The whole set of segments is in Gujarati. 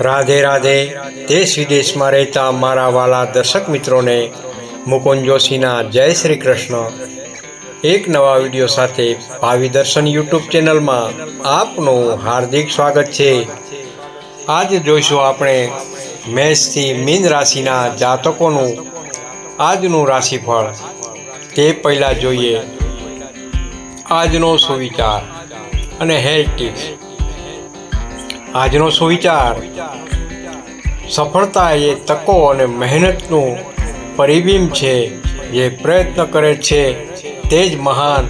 રાધે રાધે, દેશ વિદેશમાં રહેતા મારા વાલા દર્શક મિત્રોને, મુકુંદ જોશીના જય શ્રી કૃષ્ણ. એક નવા વીડિયો સાથે ભાવિ દર્શન યુટ્યુબ ચેનલમાં આપનું હાર્દિક સ્વાગત છે. આજે જોઈશું આપણે મેષથી મીન રાશિના જાતકોનું આજનું રાશિફળ. તે પહેલાં જોઈએ. આજનો સુવિચાર અને હેલ્થ ટિપ્સ આજનો સુવિચાર. સફળતા એ તકો અને મહેનતનું પરિબિંબ છે, જે પ્રયત્ન કરે છે, તે જ મહાન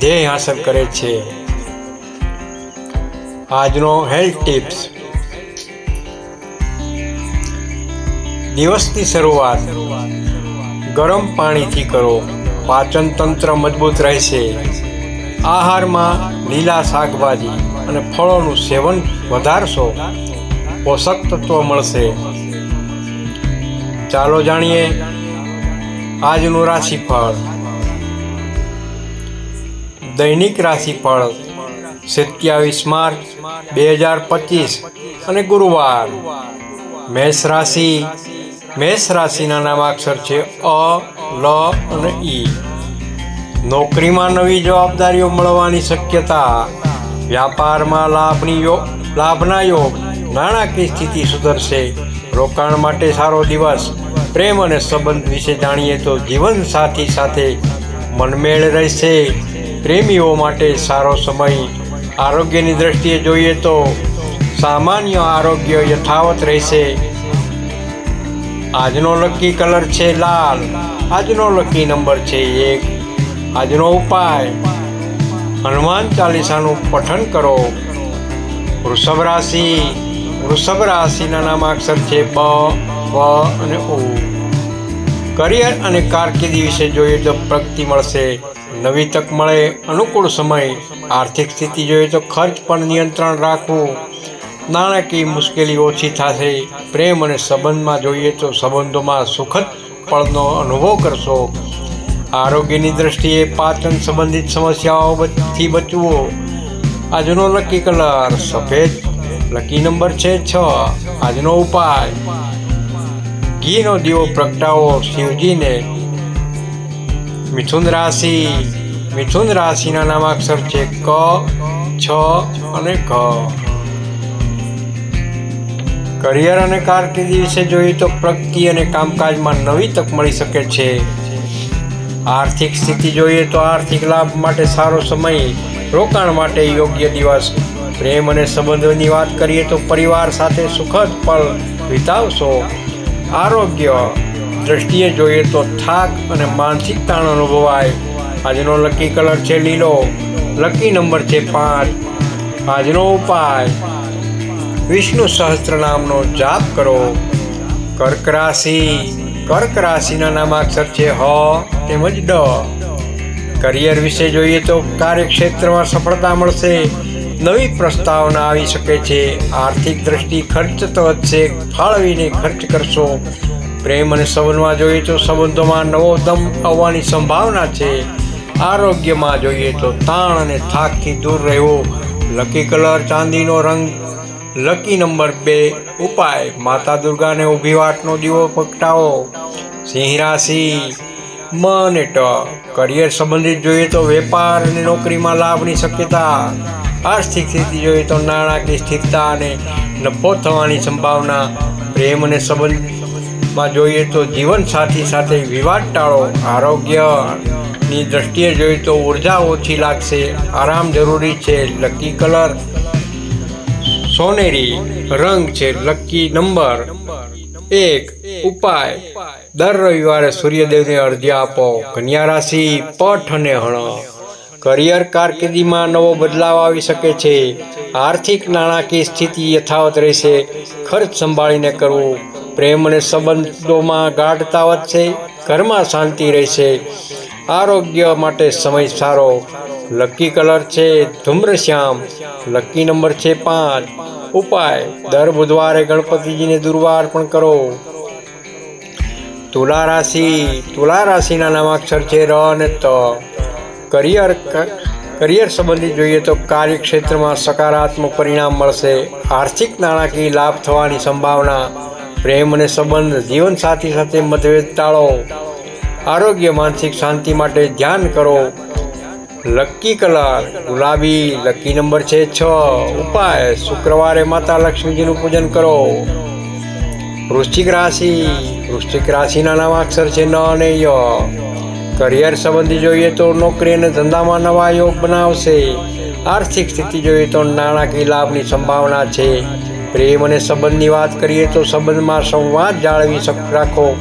ધ્યેય હાંસલ કરે છે. આજનો હેલ્થ ટિપ્સ. દિવસની શરૂઆત. ગરમ પાણીથી કરો. પાચન તંત્ર મજબૂત રહેશે. આહારમાં લીલા શાકભાજી. અને ફળોનું સેવન વધારશો, પોષક તત્વ મળશે. ચાલો જાણીએ આજનું રાશિફળ. દૈનિક રાશિફળ, સત્યાવીસ માર્ચ બે હજાર પચીસ અને ગુરુવાર. મેષ રાશિ, મેષ રાશિના નામાક્ષર છે અ, લ અને ઈ. નોકરીમાં નવી જવાબદારીઓ મળવાની શક્યતા. વ્યાપારમાં લાભની યોગ લાભના યોગ. નાણાકીય સ્થિતિ સુધરશે. રોકાણ માટે સારો દિવસ. પ્રેમ અને સંબંધ વિશે જાણીએ તો જીવન સાથી સાથે મનમેળ રહેશે. પ્રેમીઓ માટે સારો સમય. આરોગ્યની દ્રષ્ટિએ જોઈએ તો સામાન્ય આરોગ્ય યથાવત રહેશે. આજનો લકી કલર છે લાલ. આજનો લકી નંબર છે એક. આજનો ઉપાય. હનુમાન ચાલીસાનું પઠન કરો. વૃષભ રાશિ વૃષભ રાશિના નામાક્ષર છે બ વ અને ઉ. કરિયર અને કારકિર્દી વિશે જોઈએ તો પ્રગતિ મળશે, નવી તક મળે, અનુકૂળ સમય, આર્થિક સ્થિતિ જોઈએ તો ખર્ચ પર નિયંત્રણ રાખવું. નાણાકીય મુશ્કેલી ઓછી થશે, પ્રેમ અને સંબંધમાં જોઈએ તો સંબંધોમાં સુખદ પળનો અનુભવ કરશો. આરોગ્યની દ્રષ્ટિએ પાચન સંબંધિત સમસ્યાઓથી બચવું. આજનો લકી કલર સફેદ. લકી નંબર છે છ. આજનો ઉપાય. ઘીનો દીવો પ્રગટાવો શિવજીને. મિથુન રાશિ. મિથુન રાશિના નામાક્ષર છે ક, છ અને ઘ. કરિયર અને કારકિર્દી વિશે જોઈએ તો પ્રગતિ અને કામકાજમાં નવી તક મળી શકે છે. આર્થિક સ્થિતિ જોઈએ તો આર્થિક લાભ માટે સારો સમય, રોકાણ માટે યોગ્ય દિવસ. પ્રેમ અને સંબંધોની વાત કરીએ તો પરિવાર સાથે સુખદ પળ વિતાવશો. આરોગ્ય દ્રષ્ટિએ જોઈએ તો થાક અને માનસિક તાણ અનુભવાય. આજનો લકી કલર છે લીલો, લકી નંબર છે પાંચ. આજનો ઉપાય, વિષ્ણુ સહસ્ત્ર નામનો જાપ કરો. કર્ક રાશિ કર્ક રાશિના નામાક્ષર છે હ તેમજ ડ. કરિયર વિશે જોઈએ તો કાર્યક્ષેત્રમાં સફળતા મળશે. નવી પ્રસ્તાવના આવી શકે છે. આર્થિક દ્રષ્ટિ ખર્ચ તો વધશે. ફાળવીને ખર્ચ કરશો. પ્રેમ અને સંબંધમાં જોઈએ તો સંબંધોમાં નવો દમ આવવાની સંભાવના છે. આરોગ્યમાં જોઈએ તો તાણ અને થાકથી દૂર રહેવો. લકી કલર, ચાંદીનો રંગ લકી નંબર બે ઉપાય. માતા દુર્ગાને ઊભી વાટનો દીવો પ્રગટાવો સિંહ રાશિ મ અને કરિયર સંબંધિત જોઈએ તો વેપાર અને નોકરીમાં લાભની શક્યતા. આર્થિક સ્થિતિ જોઈએ તો નાણાકીય સ્થિરતા અને નફો થવાની સંભાવના. પ્રેમ અને સંબંધમાં જોઈએ તો જીવન સાથી સાથે વિવાદ ટાળો. આરોગ્યની દ્રષ્ટિએ જોઈએ તો ઊર્જા ઓછી લાગશે. આરામ જરૂરી છે. લકી કલર સોનેરી રંગ છે લકી નંબર. એક ઉપાય, દર રવિવારે સૂર્યદેવને અર્ધ્ય આપો. કન્યા રાશિ, પઠ અને હણ. કરિયર કારકિર્દીમાં નવો બદલાવ આવી શકે છે. આર્થિક નાણાકીય સ્થિતિ યથાવત રહેશે. ખર્ચ સંભાળીને કરવું. પ્રેમ અને સંબંધોમાં ગાઢતા વધશે. ઘરમાં શાંતિ રહેશે. આરોગ્ય માટે સમય સારો. લકી કલર છે, ધૂમ્રશ્યામ. લકી નંબર છે પાંચ. ઉપાય, દર બુધવારે ગણપતિજીને દુર્વા અર્પણ કરો. તુલા રાશિ, તુલા રાશિના નામાક્ષર છે ર અને ત. કરિયર કરિયર સંબંધી જોઈએ તો કાર્યક્ષેત્રમાં સકારાત્મક પરિણામ મળશે. આર્થિક નાણાકીય લાભ થવાની સંભાવના, પ્રેમ અને સંબંધ જીવનસાથી સાથે મતભેદ ટાળો. આરોગ્ય, માનસિક શાંતિ માટે ધ્યાન કરો. લકી કલર ગુલાબી લકી નંબર છે છ. ઉપાય, શુક્રવારે માતા લક્ષ્મીજીનું પૂજન કરો. વૃશ્ચિક રાશિ, વૃશ્ચિક રાશિના નવા અક્ષર છે ન અને ય. કરિયર સંબંધી જોઈએ તો નોકરી અને ધંધામાં નવા યોગ બનાવશે. આર્થિક સ્થિતિ જોઈએ તો નાણાકીય લાભની સંભાવના છે. પ્રેમ અને સંબંધની વાત કરીએ તો સંબંધમાં સંવાદ જાળવી રાખો.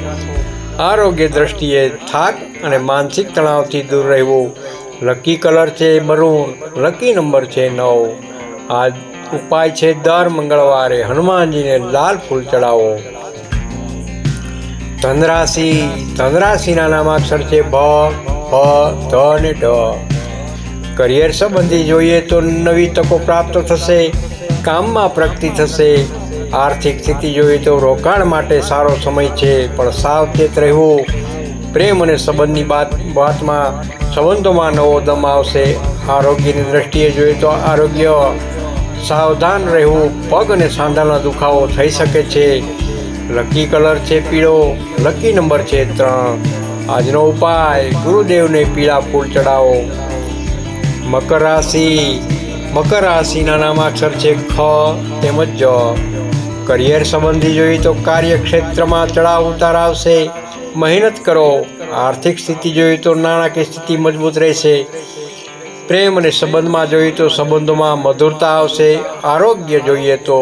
આરોગ્ય દ્રષ્ટિએ થાક અને માનસિક તણાવથી દૂર રહેવું લકી કલર છે મરૂન લકી નંબર છે નવ. આ ઉપાય છે દર મંગળવારે હનુમાનજીને લાલ ફૂલ ચડાવો. ધનરાશિ, ધનરાશિના નામાક્ષર છે ભ, ફ, ધ અને ઢ. કરિયર સંબંધી જોઈએ તો નવી તકો પ્રાપ્ત થશે, કામમાં પ્રગતિ થશે. આર્થિક સ્થિતિ જોઈએ તો રોકાણ માટે સારો સમય છે, પણ સાવચેત રહેવું. પ્રેમ અને સંબંધની વાત વાતમાં સંબંધોમાં નવો દમ આવશે. આરોગ્યની દ્રષ્ટિએ જોઈએ તો આરોગ્ય સાવધાન રહેવું, પગ અને સાંધાના દુખાવો થઈ શકે છે. લકી કલર છે પીળો, લકી નંબર છે ત્રણ. આજનો ઉપાય, ગુરુદેવને પીળા ફૂલ ચડાવો. મકર રાશિ, મકર રાશિના નામાક્ષર છે ખ તેમજ જ. કરિયર સંબંધી જોઈએ તો કાર્યક્ષેત્રમાં ચડાવ ઉતાર આવશે. મહેનત કરો. આર્થિક સ્થિતિ જોઈએ તો નાણાકીય સ્થિતિ મજબૂત રહેશે. પ્રેમ અને સંબંધમાં જોઈએ તો સંબંધોમાં મધુરતા આવશે. આરોગ્ય જોઈએ તો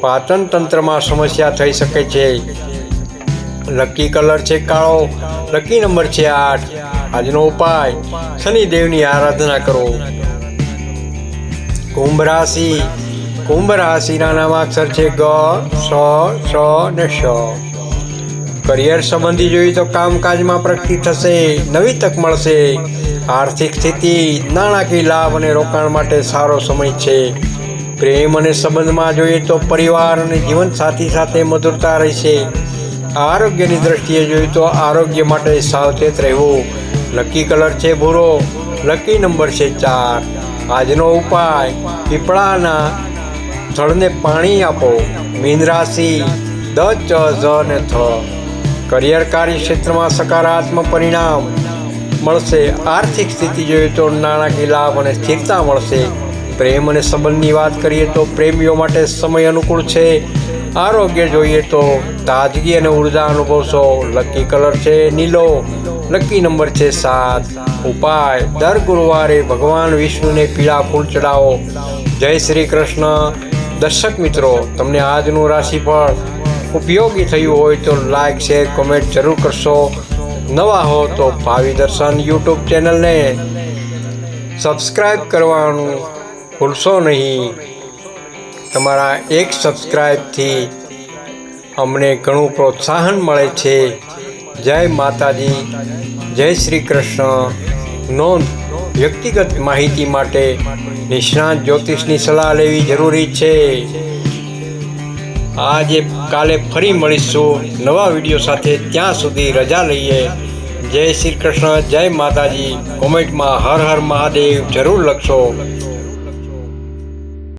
પાચન તંત્રમાં સમસ્યા થઈ શકે છે. લકી કલર છે કાળો, લકી નંબર છે આઠ. આજનો ઉપાય, શનિદેવની આરાધના કરો. કુંભ રાશિ, કુંભ રાશિના નામાક્ષર છે ગ, સ સ ને શ કરિયર સંબંધી જોઈએ તો કામકાજમાં પ્રગતિ થશે, નવી તક મળશે. આર્થિક સ્થિતિ, નાણાકીય લાભ અને રોકાણ માટે સારો સમય છે. પ્રેમ અને સંબંધમાં જોઈએ તો પરિવાર અને જીવનસાથી સાથે મધુરતા રહેશે. આરોગ્યની દ્રષ્ટિએ જોઈએ તો આરોગ્ય માટે સાવચેત રહેવું. લકી કલર છે ભૂરો, લકી નંબર છે ચાર. આજનો ઉપાય, પીપળાના થળને પાણી આપો. મીન રાશિ, દ, ચ, ઝ ને થ. કરિયર ક્ષેત્રમાં સકારાત્મક પરિણામ મળશે, આર્થિક સ્થિતિ જોઈએ તો નાણાકીય લાભ અને સ્થિરતા મળશે. પ્રેમ અને સંબંધની વાત કરીએ તો પ્રેમીઓ માટે સમય અનુકૂળ છે. આરોગ્ય જોઈએ તો તાજગી અને ઊર્જા અનુભવશો લકી કલર છે નીલો, લકી નંબર છે સાત. ઉપાય, દર ગુરુવારે ભગવાન વિષ્ણુને પીળા ફૂલ ચડાવો. જય શ્રી કૃષ્ણ. દર્શક મિત્રો, તમને આજનું રાશિફળ ઉપયોગી થયું હોય તો લાઇક શેર કોમેન્ટ જરૂર કરશો. નવા હો તો ભાવિ દર્શન યુટ્યુબ ચેનલને સબસ્ક્રાઈબ કરવાનું ભૂલશો નહીં. તમારા એક સબસ્ક્રાઈબથી અમને ઘણું પ્રોત્સાહન મળે છે. જય માતાજી, જય શ્રી કૃષ્ણ. નોંધ, વ્યક્તિગત માહિતી માટે નિષ્ણાત જ્યોતિષની સલાહ લેવી જરૂરી છે. આજે કાલે ફરી મળીશું નવા વીડિયો સાથે. ત્યાં સુધી રજા લઈએ. જય શ્રી કૃષ્ણ, જય માતાજી. કોમેન્ટમાં હર હર મહાદેવ જરૂર લખશો.